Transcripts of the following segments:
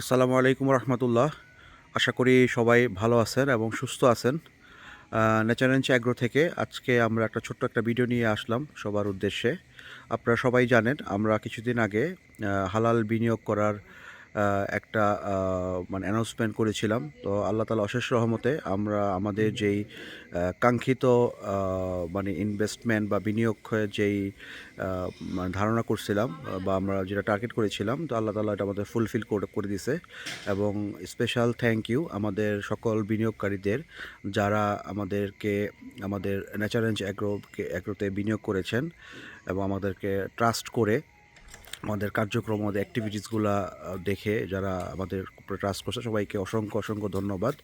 আসসালামু আলাইকুম রহমতুল্লাহ। আশা করি সবাই ভালো আছেন এবং সুস্থ আছেন। ন্যাচারেন্স অ্যাগ্রো থেকে আজকে আমরা একটা ছোট্ট একটা ভিডিও নিয়ে আসলাম সবার উদ্দেশ্যে। আপনারা সবাই জানেন, আমরা কিছুদিন আগে হালাল বিনিয়োগ করার একটা মানে অ্যানাউন্সমেন্ট করেছিলাম। তো আল্লাহ তালা অশেষ রহমতে আমরা আমাদের যেই কাঙ্ক্ষিত মানে ইনভেস্টমেন্ট বা বিনিয়োগ যেই মানে ধারণা করছিলাম, বা আমরা যেটা টার্গেট করেছিলাম, তো আল্লাহ তালা এটা আমাদের ফুলফিল করে করে দিছে। এবং স্পেশাল থ্যাংক ইউ আমাদের সকল বিনিয়োগকারীদের যারা আমাদেরকে, আমাদের ন্যাচারেঞ্জ অ্যাগ্রোকে অ্যাগ্রোতে বিনিয়োগ করেছেন এবং আমাদেরকে ট্রাস্ট করে আমাদের কার্যক্রম, আমাদের অ্যাক্টিভিটিসগুলো দেখে যারা আমাদের ট্রাস্ট করছে সবাইকে অসংখ্য অসংখ্য ধন্যবাদ।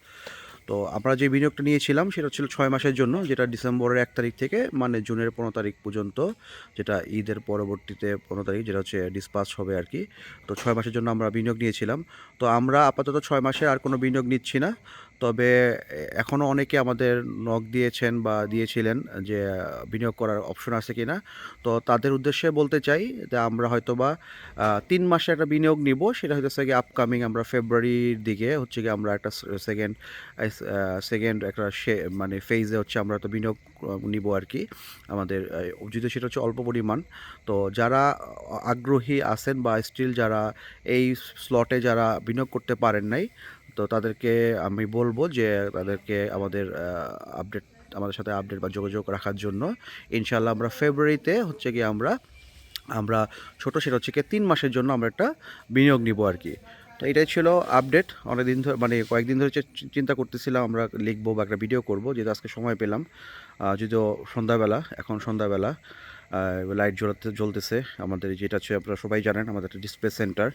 তো আমরা যে বিনিয়োগটা নিয়েছিলাম, সেটা ছিল ছয় মাসের জন্য, যেটা ডিসেম্বরের এক তারিখ থেকে মানে জুনের পনেরো তারিখ পর্যন্ত, যেটা ঈদের পরবর্তীতে পনেরো তারিখ, যেটা হচ্ছে ডিসপাস হবে আর কি। তো ছয় মাসের জন্য আমরা বিনিয়োগ নিয়েছিলাম। তো আমরা আপাতত ছয় মাসে আর কোনো বিনিয়োগ নিচ্ছি না। তবে এখনও অনেকে আমাদের নখ দিয়েছেন বা দিয়েছিলেন যে, বিনিয়োগ করার অপশন আছে কি না তো তাদের উদ্দেশ্যে বলতে চাই যে, আমরা হয়তো বা তিন মাসে একটা বিনিয়োগ নিব, সেটা হচ্ছে কি আপকামিং আমরা ফেব্রুয়ারির দিকে হচ্ছে কি আমরা একটা সেকেন্ড সেকেন্ড একটা মানে ফেজে হচ্ছে আমরা তো বিনিয়োগ নিব আর কি আমাদের যদিও সেটা হচ্ছে অল্প পরিমাণ। তো যারা আগ্রহী আছেন বা স্টিল যারা এই স্লটে যারা বিনিয়োগ করতে পারেন নাই তো তাদেরকে আমি বলব যে তাদেরকে আমাদের আপডেট আমাদের সাথে আপডেট বা যোগাযোগ রাখার জন্য। ইনশাল্লাহ আমরা ফেব্রুয়ারিতে হচ্ছে কি আমরা আমরা ছোটো সেটা হচ্ছে কি তিন মাসের জন্য আমরা একটা বিনিয়োগ নিব আর কি। তো এটাই ছিল আপডেট অনেক দিন ধরে মানে কয়েকদিন ধরে চিন্তা করতেছিলাম আমরা লিখব বা একটা ভিডিও করব, যেহেতু আজকে সময় পেলাম। যদিও সন্ধ্যাবেলা, এখন সন্ধ্যাবেলা। লাইট জ্বলতে, জ্বলতেছে। আমাদের যেটা হচ্ছে, আপনারা সবাই জানেন, আমাদের একটা ডিসপ্লে সেন্টার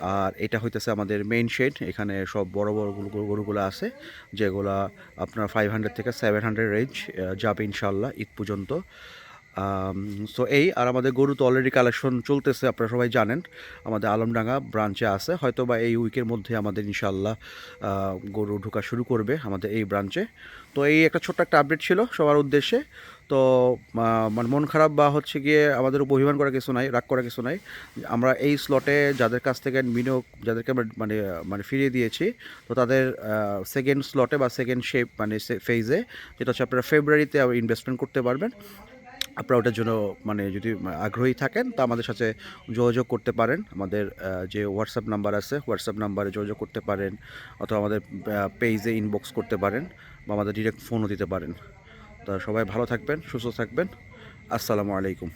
আর এটা হইতেছে আমাদের মেইন শেড এখানে সব বড় বড় গরু- গরুগুলো আছে, যেগুলো আপনার ফাইভ হান্ড্রেড থেকে সেভেন হান্ড্রেড রেঞ্জ যাবে ইনশাল্লাহ ঈদ পর্যন্ত। সো এই আর আমাদের গরু তো অলরেডি কালেকশন চলতেছে, আপনারা সবাই জানেন। আমাদের আলমডাঙ্গা ব্রাঞ্চে আছে। হয়তো বা এই উইকের মধ্যে আমাদের ইনশাল্লাহ গরু ঢোকা শুরু করবে আমাদের এই ব্রাঞ্চে তো এই একটা ছোট্ট একটা আপডেট ছিল সবার উদ্দেশ্যে। তো মানে মন খারাপ বা হচ্ছে গিয়ে আমাদের উপর অভিমান করা কিছু নাই, রাগ করা কিছু নাই। আমরা এই স্লটে যাদের কাছ থেকে বিনিয়োগ যাদেরকে আমরা মানে মানে ফিরিয়ে দিয়েছি, তো তাদের সেকেন্ড স্লটে বা সেকেন্ড শেপ মানে ফেজে যেটা হচ্ছে আপনারা ফেব্রুয়ারিতে ইনভেস্টমেন্ট করতে পারবেন। আপনারা ওটার জন্য মানে যদি আগ্রহী থাকেন, তা আমাদের সাথে যোগাযোগ করতে পারেন। আমাদের যে হোয়াটসঅ্যাপ নাম্বার আছে হোয়াটসঅ্যাপ নাম্বারে যোগাযোগ করতে পারেন অথবা আমাদের পেজে ইনবক্স করতে পারেন বা আমাদের ডিরেক্ট ফোনও দিতে পারেন। তা সবাই ভালো থাকবেন, সুস্থ থাকবেন। আসসালামু আলাইকুম।